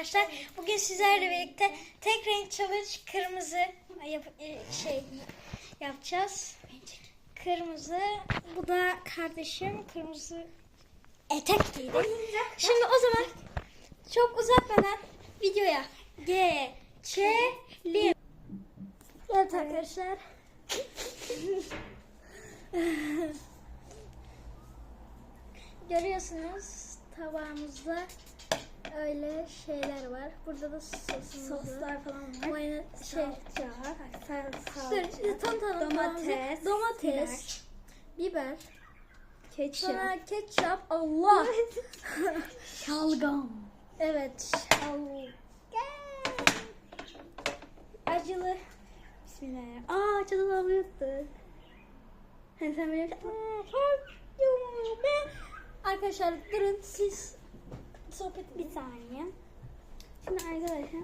arkadaşlar. Bugün sizlerle birlikte tek renk challenge kırmızı yap- e, şey yapacağız. Kırmızı. Bu da kardeşim kırmızı etek giydi. Şimdi o zaman çok uzatmadan videoya geçelim. Evet arkadaşlar. Görüyorsunuz tabağımızda öyle şeyler var. Burada da sosumuz Soslar falan var. Mayonez şey Salça, Dur, tam tam domates, domates, biber, ketçap, sonra ketçap, Allah. şalgam. evet, al. Acılı. Bismillahirrahmanirrahim. Aa çatal unuttuk. Hani sen böyle Arkadaşlar durun siz sohbet bir saniye. Şimdi arkadaşlar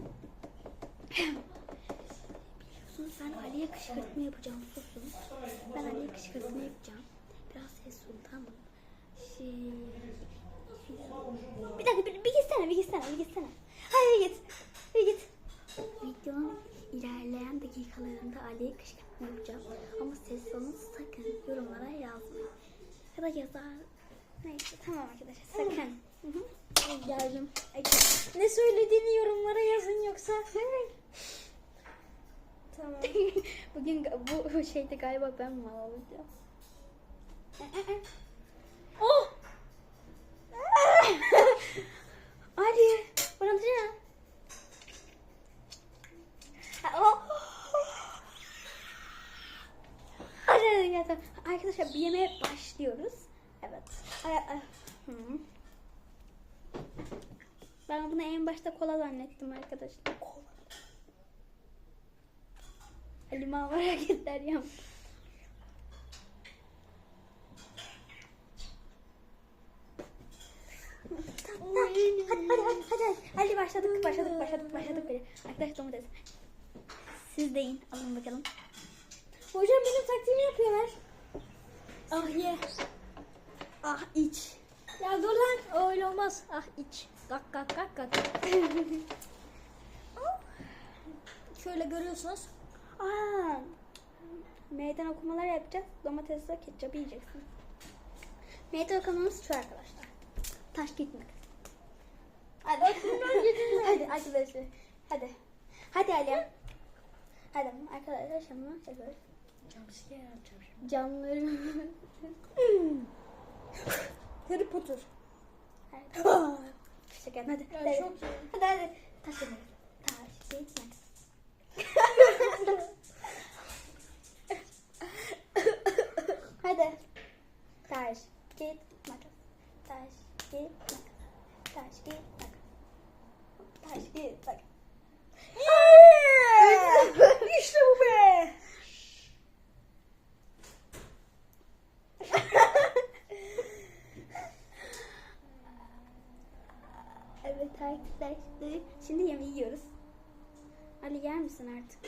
biliyorsunuz ben Ali'ye kışkırtma yapacağım susun. Ben Ali'ye kışkırtma yapacağım. Biraz ses olun tamam mı? Şey... Bir dakika bir, bir gitsene bir gitsene bir gitsene. Hadi git. Bir git. Videonun ilerleyen dakikalarında Ali'ye kışkırtma yapacağım. Ama ses olun sakın yorumlara yazmayın. Ya da yazar. Neyse tamam arkadaşlar sakın. Geldim. Ne söylediğini yorumlara yazın yoksa. tamam. Bugün bu şeyde galiba ben mal olacağım. Oh! Ali, bana diyeceğim. Oh. Hadi hadi gel tamam. Arkadaşlar bir yemeğe başlıyoruz. Evet. Ay, ay. Hı. Ben bunu en başta kola zannettim arkadaşlar. Kola. Ali mal hareketler yap. Hadi hadi hadi hadi. Hadi başladık başladık başladık başladık bile. Arkadaşlar domates. Siz deyin alın bakalım. Hocam benim taktiğimi yapıyorlar. Ah ye. Ah iç. Ya dur lan öyle olmaz. Ah iç. Gak gak gak gak. Şöyle görüyorsunuz. Aa, meydan okumalar yapacağız. Domatesle ketçap yiyeceksin. Meydan okumamız şu arkadaşlar. Taş gitmek. Hadi. Hadi arkadaşlar. Hadi. Hadi Ali. Hadi arkadaşlar şimdi yapıyoruz. Jumpscare yapacağım şimdi. Camları. Harry Potter. Şaka hadi. Ya hadi. çok iyi. Hadi hadi. Taş gitmek. Taş gitmek. Hadi. Taş, git, makas. Taş, git, makas. Taş, git, makas. Taş, git, makas. işte bu be. Arkadaşlar. Şimdi yemeği yiyoruz. Ali yer misin artık?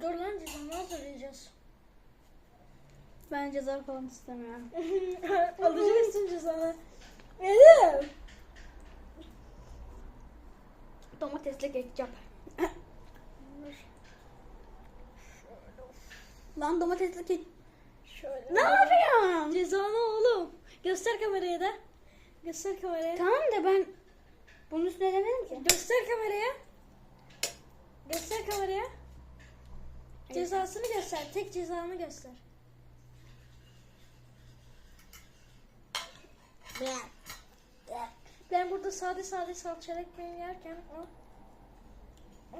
Dur lan cezamı hazırlayacağız. Ben ceza falan istemiyorum. Alacaksın cezanı. Elim. Domatesle ketçap. Lan domatesle ketçap. Şöyle. Ne yapıyorsun? Cezanı oğlum. Göster kameraya da. Göster kameraya. Tamam da ben bunun üstüne demedim ki. Göster kameraya. Göster kameraya. Cezasını göster. Tek cezanı göster. Ben burada sade sade salçalı ekmeği yerken o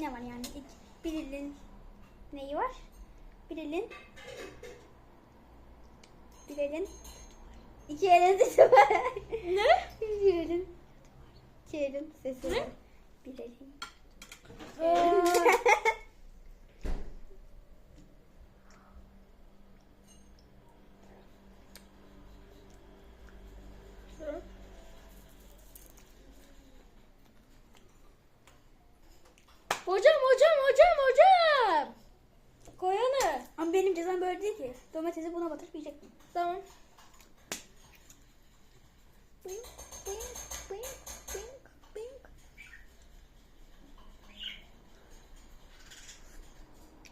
Ne var yani? İlk bir elin neyi var? Bir elin bir elin iki elin var. Ne? Bir elin iki elin sesi var. Bir elin. Hocam hocam hocam hocam. Koyanı. Ama benim cezam böyle değil ki. Domatesi yiyecek. Tamam. Bink, bink, bink, bink, bink.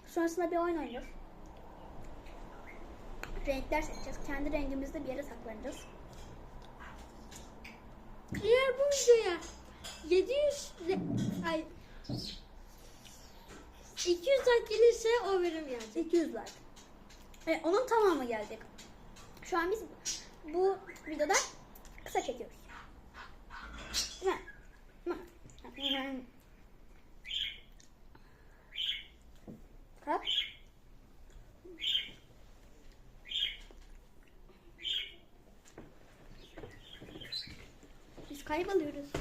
Sonrasında bir oyun oynuyoruz. Renkler seçeceğiz. Kendi rengimizde bir yere saklanacağız. Eğer bu videoya 700 le- ay 200 like gelirse o benim yani. 200 like. Evet, onun tamamı gelecek. Şu an biz bu videoda kısa çekiyoruz. Kalk. Biz kayboluyoruz.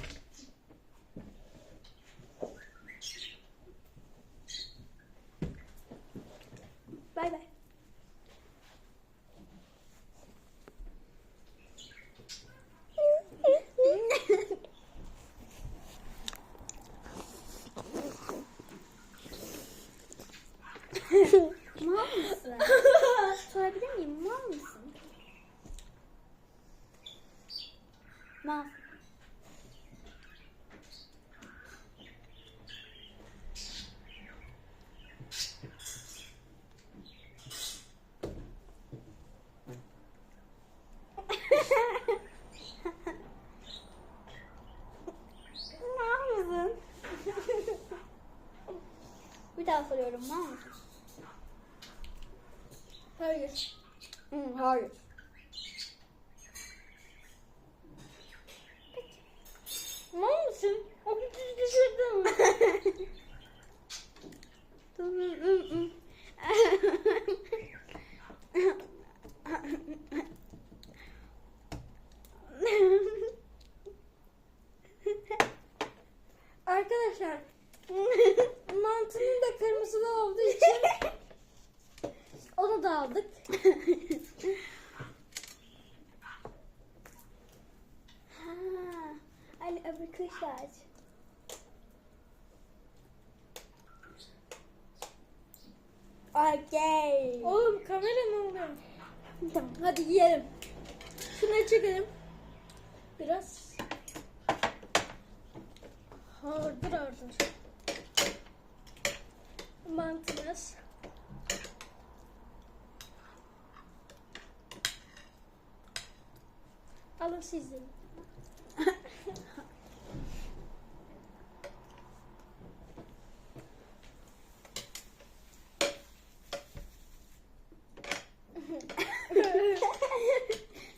Alın siz de.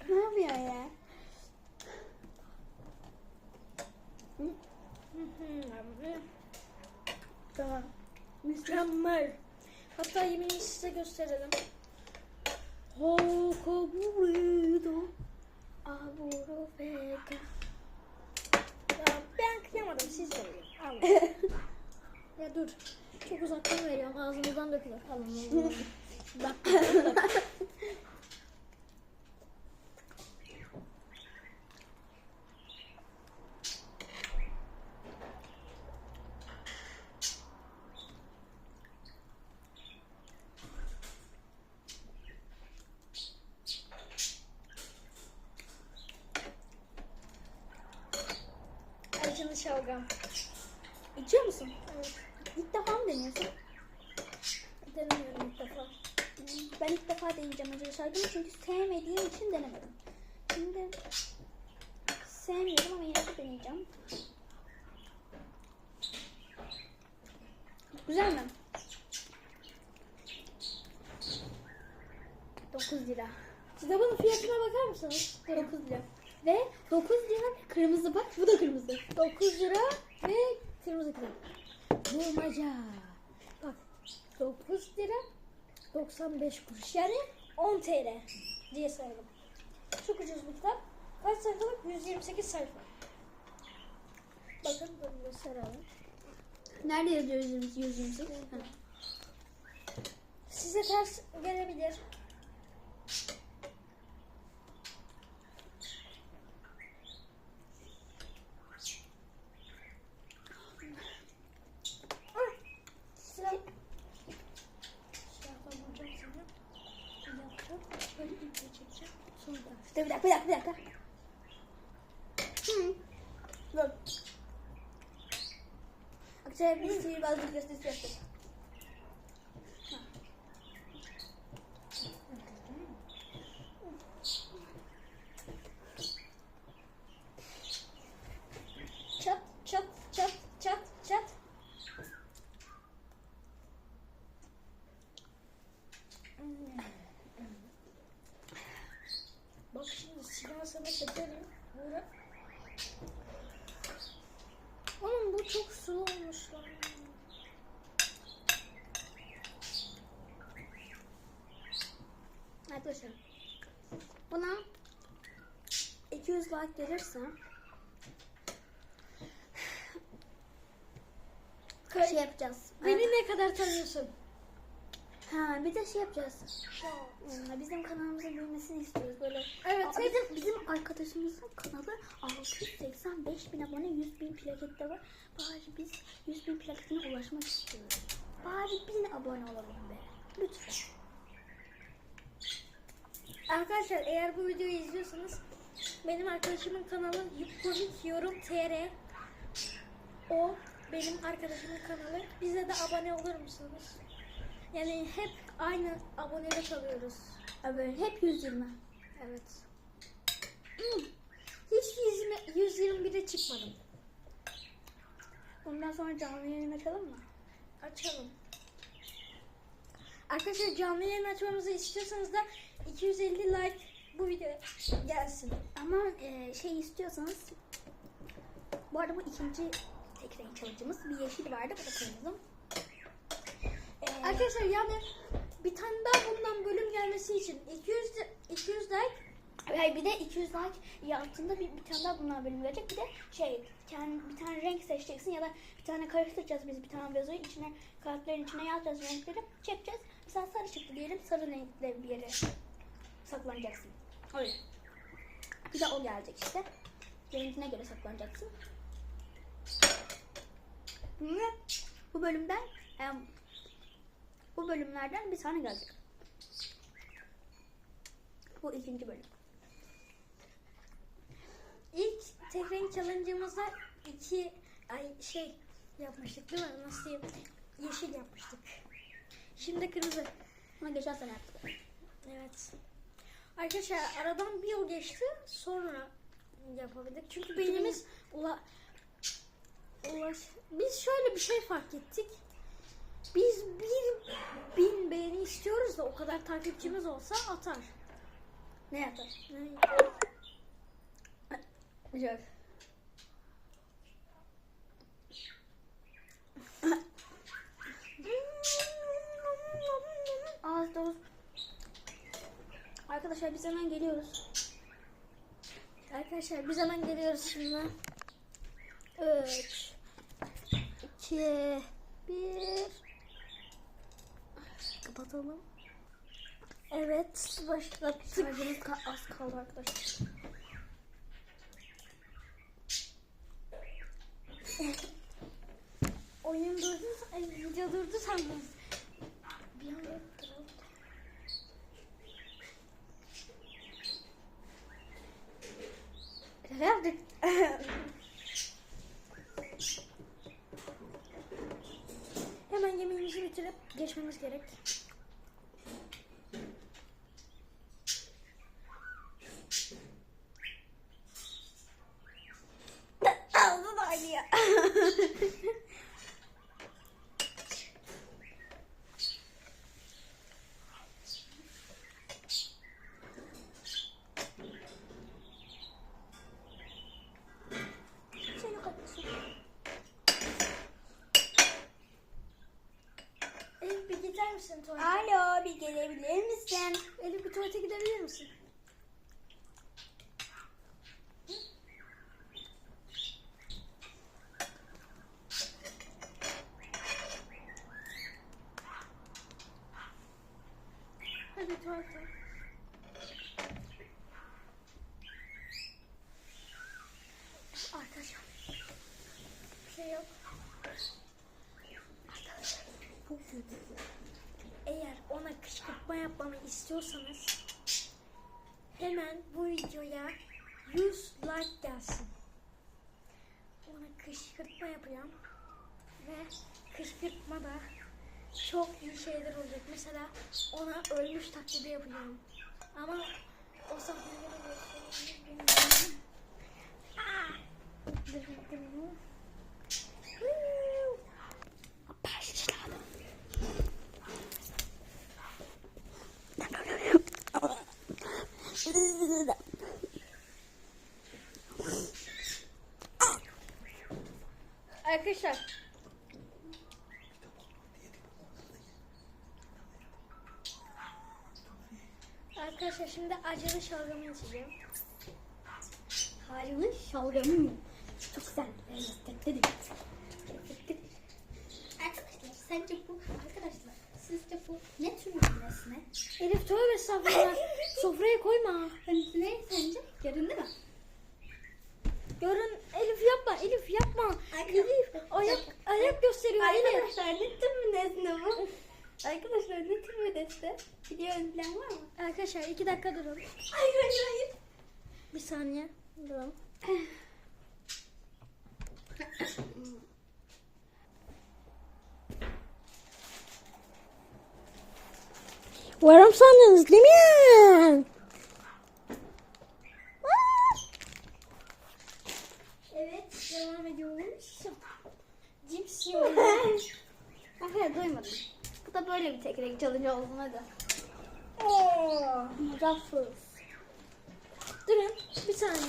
ne yapıyor ya? Tamam. Mükemmel. Hatta yemeği size gösterelim. Hokaburedo. Aburo vega. Ya ben kıyamadım siz de yiyin. Alın. ya dur. Çok uzaktan veriyorum. Ağzımızdan dökülür. Alın. alın. Bak. bak. Acılı şalgam. İçiyor musun? Evet. İlk defa mı deniyorsun? Denemiyorum ilk defa. Ben ilk defa deneyeceğim acılı şalgamı çünkü sevmediğim için denemedim. Şimdi sevmiyorum ama yine de deneyeceğim. Güzel mi? 9 lira. Kitabın fiyatına bakar mısınız? 9 lira. Ve 9 lira kırmızı bak bu da kırmızı. 9 lira ve kırmızı krem. Bulmaca. Bak 9 lira 95 kuruş. Yani 10 TL diye sayalım. Çok ucuz bir kitap. Kaç sayfalık? 128 sayfa. Bakın bunu gösterelim. Nerede yazıyor 128? Ha. Size ters gelebilir. Arkadaşlar biz sihirbaz videosu istiyoruz. Çat çat çat çat çat. Bak şimdi silahı sana çekerim. Böyle. Oğlum bu çok sulu olmuş lan. Arkadaşlar buna 200 like gelirse şey yapacağız. Beni ne kadar tanıyorsun? Ha bir de şey yapacağız. Hmm, Bizim kanalımızın büyümesini istiyoruz böyle. Evet, Aa, bizim, bizim arkadaşımızın kanalı 685 bin abone 100 bin plakette var. Bari biz 100 bin plaketine ulaşmak istiyoruz. Bari 1000 abone olalım be. Lütfen. Arkadaşlar eğer bu videoyu izliyorsanız benim arkadaşımın kanalı Komik Yorum TR. O benim arkadaşımın kanalı. Bize de abone olur musunuz? Yani hep aynı abonede kalıyoruz. Abi hep 120. Evet. Hmm. Hiç 120, 121'e çıkmadım. Bundan sonra canlı yayın açalım mı? Açalım. Arkadaşlar canlı yayın açmamızı istiyorsanız da 250 like bu videoya gelsin. Ama e, şey istiyorsanız bu arada bu ikinci tek renk challenge'ımız. Bir yeşil vardı bu da kırmızı. E, Arkadaşlar yani bir tane daha bundan bölüm gelmesi için 200 de- 200 like Hayır bir de 200 like altında bir, bir tane daha bunlar bölüm verecek. Bir de şey kendi, bir tane renk seçeceksin ya da bir tane karıştıracağız biz bir tane yazıyı içine kağıtların içine yazacağız renkleri çekeceğiz. Mesela sarı çıktı diyelim sarı renkle bir yere saklanacaksın. Öyle. Bir de o gelecek işte. Rengine göre saklanacaksın. Ve bu bölümden bu bölümlerden bir tane gelecek. Bu ikinci bölüm. ilk tek renk challenge'ımızda iki ay şey yapmıştık değil mi? Nasıl diyeyim? Yeşil yapmıştık. Şimdi kırmızı. Ama geçen sene yaptık. Evet. Arkadaşlar aradan bir yıl geçti. Sonra yapabildik. Çünkü beynimiz ula, ulaş... Biz şöyle bir şey fark ettik. Biz bir bin beğeni istiyoruz da o kadar takipçimiz olsa atar. Ne yaptın? Ne? Güzel. Ağız. Arkadaşlar biz hemen geliyoruz. Arkadaşlar biz hemen geliyoruz şimdi. 3 2 1 Kapatalım. Evet başlattık. Şarjımız az kaldı arkadaşlar. Oyun durdu, video durdu sandım. Bir anda Ne yaptık? Hemen yemeğimizi bitirip geçmemiz gerek. Ağzı da aynı ya. Seni kapatın. Elif bir gider misin tuvalete? Alo bir gelebilir misin? Elif bir tuvalete gidebilir misin? Hadi tuvalete. Arkadaşlar. Bir şey yok. Arkadaşlar. Bu kötü. Eğer ona kışkırtma yapmamı istiyorsanız hemen bu videoya 100 like gelsin. kışkırtma yapacağım. Ve kışkırtma da çok iyi şeyler olacak. Mesela ona ölmüş taklidi yapacağım. Ama o sahneleri göstereyim bilmiyorum. Ah! Dur, dur, dur. Huu! Başlayalım. Arkadaşlar. Arkadaşlar şimdi acılı şalgamı içeceğim. Harika şalgamı. Çok güzel. Arkadaşlar sence bu arkadaşlar sizce bu ne tür bir nesne? Elif tövbe estağfurullah. Sofraya koyma. Hani ne sence? Göründü mü? Görün Elif yapma. Elif yapma. Elif ayak ayak gösteriyor Elif. Arkadaşlar ne tür bir nesne bu? Arkadaşlar ne tür bir nesne? Biliyor bilen var mı? Arkadaşlar iki dakika durun. Hayır hayır hayır. Bir saniye. Durun. Varım sandınız değil mi? Evet, devam ediyoruz. Cips yiyoruz. Hayır duymadım. Bu da böyle bir tek renk challenge olsun hadi. Oo, Ruffles. Durun, bir saniye.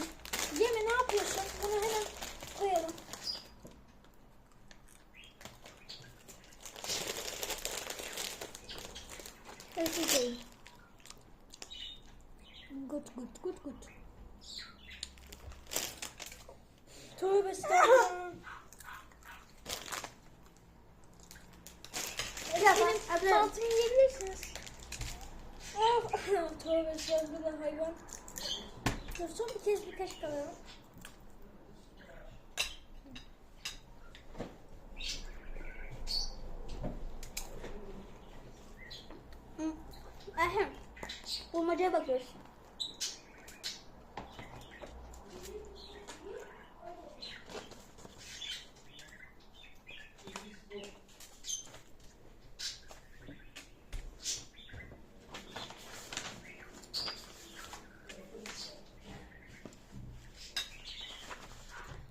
Yeme ne yapıyorsun? Bunu hemen koyalım. Değil. Good, good, good, good. Tövbe estağfurullah. Benim ben- adı- altımı yiyebilirsiniz. Tövbe estağfurullah hayvan. Dur son bir kez bir kaşık Bulmacaya bakıyoruz.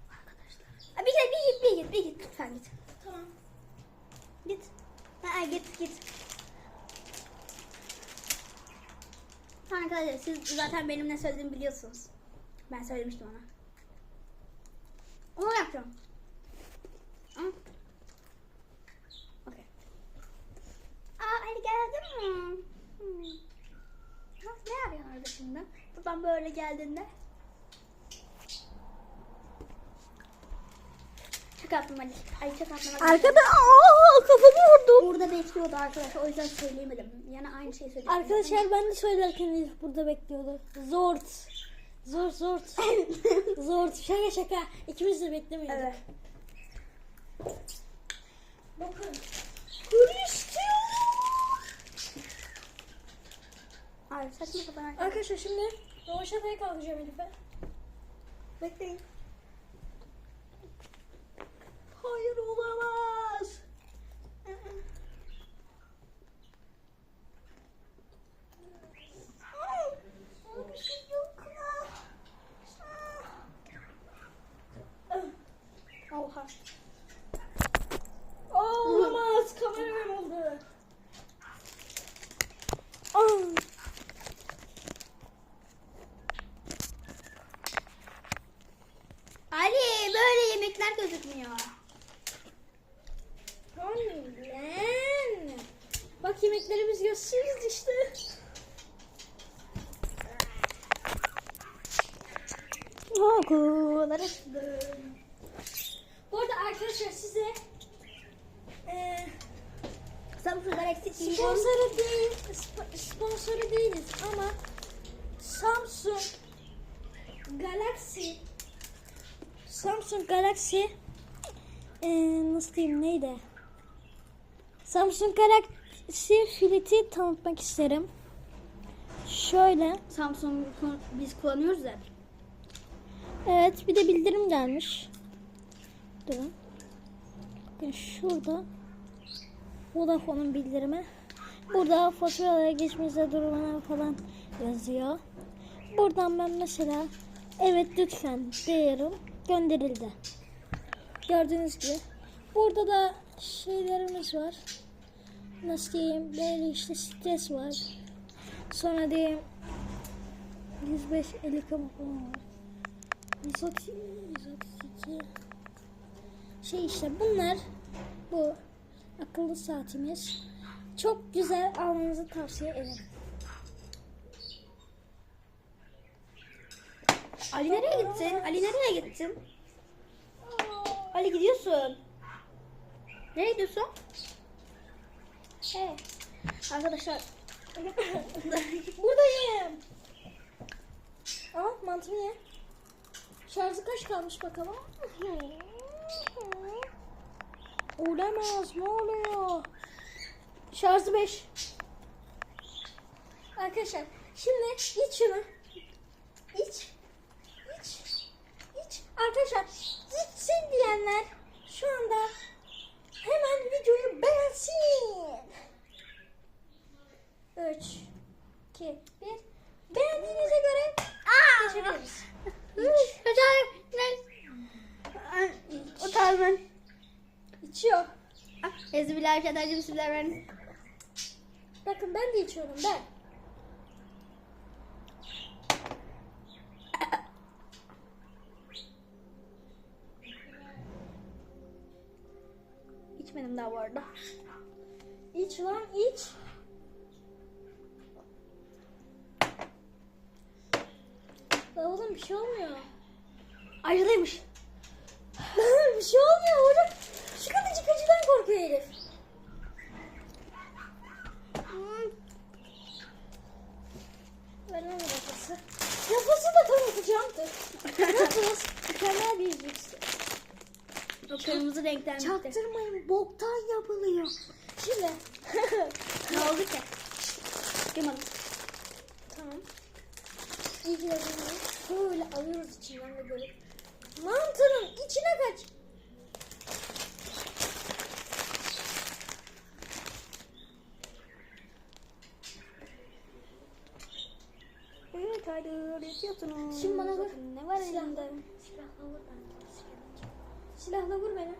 Arkadaşlar. Bir git, bir git, bir git, bir git. Lütfen git. Tamam. Git. Ha, git, git. Arkadaşlar siz zaten benim ne söylediğimi biliyorsunuz. Ben söylemiştim ona. Onu yapacağım. Hı? Okey. Aa Ali geldin mi? Hmm. Ne yapıyorsun orada şimdi? Buradan böyle geldiğinde. Attım Ali. Ay attım Ali. Arkada aa, kafamı vurdum. Burada bekliyordu arkadaşlar. O yüzden söyleyemedim. Yani aynı şeyi söyledim. Arkadaşlar ben de söylerken Elif burada bekliyordu. Zort. Zor zort. Zort. Şaka şaka. İkimiz de beklemiyorduk. Evet. Bakın. Ay saçma sapan arkadaşlar. Arkadaşlar şimdi rovaşataya kalkacağım Elif'e. Bekleyin. Hayır olamaz. Bir şey yok ya. Oha. Aa, olamaz. Kameram oldu. Aa. Ali böyle yemekler gözükmüyor. Lan. Bak yemeklerimiz gösteririz işte. Okullar Bu arada arkadaşlar size eee Samsung Galaxy S20 Sponsoru değil, sp- sponsoru değiliz ama Samsung Galaxy Samsung Galaxy eee, nasıl diyeyim neydi? Samsung Galaxy Flip'i tanıtmak isterim. Şöyle. Samsung biz kullanıyoruz da. Evet bir de bildirim gelmiş. Durun. Bakın şurada Vodafone'un bildirimi. Burada faturalara geçmenize durumuna falan yazıyor. Buradan ben mesela evet lütfen diyorum. Gönderildi. Gördüğünüz gibi. Burada da şeylerimiz var. Nasıl diyeyim? Böyle işte stres var. Sonra diyeyim 105 50 kamu falan var. 132 132 şey işte bunlar bu akıllı saatimiz. Çok güzel almanızı tavsiye ederim. Ali nereye gittin? Ali nereye gittin? Ali gidiyorsun. Nereye gidiyorsun? Hey, Arkadaşlar buradayım. Al mantımı ye. Şarjı kaç kalmış bakalım. Olamaz ne oluyor? Şarjı 5. Arkadaşlar şimdi iç şunu. İç. İç. İç. Arkadaşlar içsin diyenler şu anda hemen videoyu beğensin. 3 2 1 Beğendiğinize göre geçebiliriz. Hocam Ben. İçiyor. Ezbillah Bismillahirrahmanirrahim. Bakın ben de içiyorum ben. İçmedim daha bu arada. İç lan iç. Oğlum bir şey olmuyor. Acılıymış. Bir şey olmuyor hocam. Şu kadıcık acıdan korkuyor Elif. Hmm. Ver lan rafası. Rafası da tanıtacaktır. Rafız mükemmel bir cips. O kırmızı renkten bitti. Çaktırmayın boktan yapılıyor. Şimdi. Ne oldu ki? Çıkamadım. tamam. İyi ki de böyle alıyoruz içinden de böyle. Mantının içine kaç. Evet haydi öğretiyorsunuz. Şimdi bana vur. Ne var Silahla. elinde? Silahla vur beni. Silahla vur beni.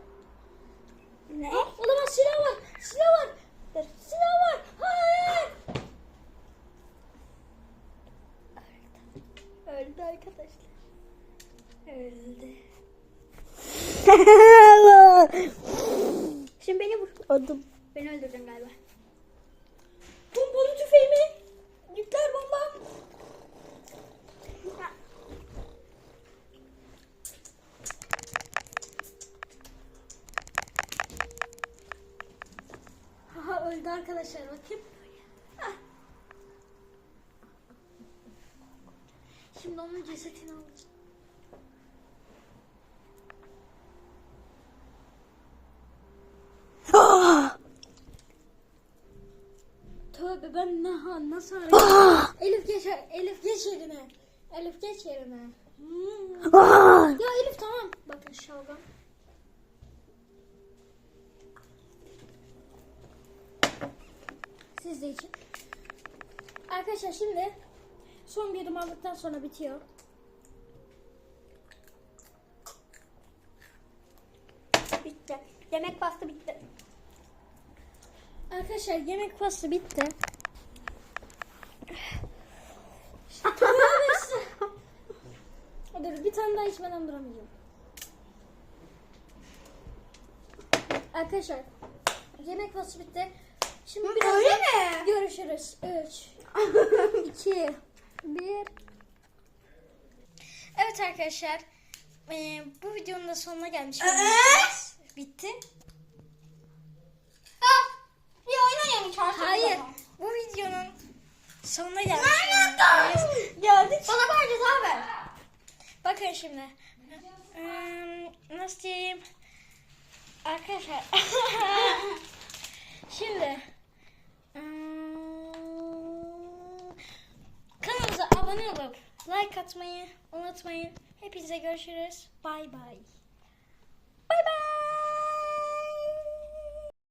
Ne? Ah, olamaz silah var. Silah var. Dur, Silah var. Hayır. Öldü arkadaşlar. Öldü. Şimdi beni vur. Öldüm. Beni öldürdün galiba. Pompalı Öldü arkadaşlar bakayım. Ah. Şimdi onun cesetini alacağım. Tövbe ben ne ha nasıl arayayım? Elif geç Elif geç yerine. Elif geç yerine. Hmm. ya Elif tamam. Bakın şalgam. Siz de için. Arkadaşlar şimdi son bir yudum aldıktan sonra bitiyor. Bitti. Yemek pasta bitti. Arkadaşlar yemek pasta bitti. Dur bir tane daha içmeden duramayacağım. Arkadaşlar yemek pasta bitti. Şimdi Hı, biraz öyle mi? görüşürüz. 3 2 1 Evet arkadaşlar eee, bu videonun da sonuna gelmiş. bulunuyoruz. Bitti. Bir oyun oynamış artık. Hayır. Bu videonun sonuna gelmiş. Geldik. Bana bir ceza ver. Bakın şimdi. Hmm, nasıl diyeyim? Arkadaşlar. şimdi. kanalımıza abone olup like atmayı unutmayın. Hepinize görüşürüz. Bay bay.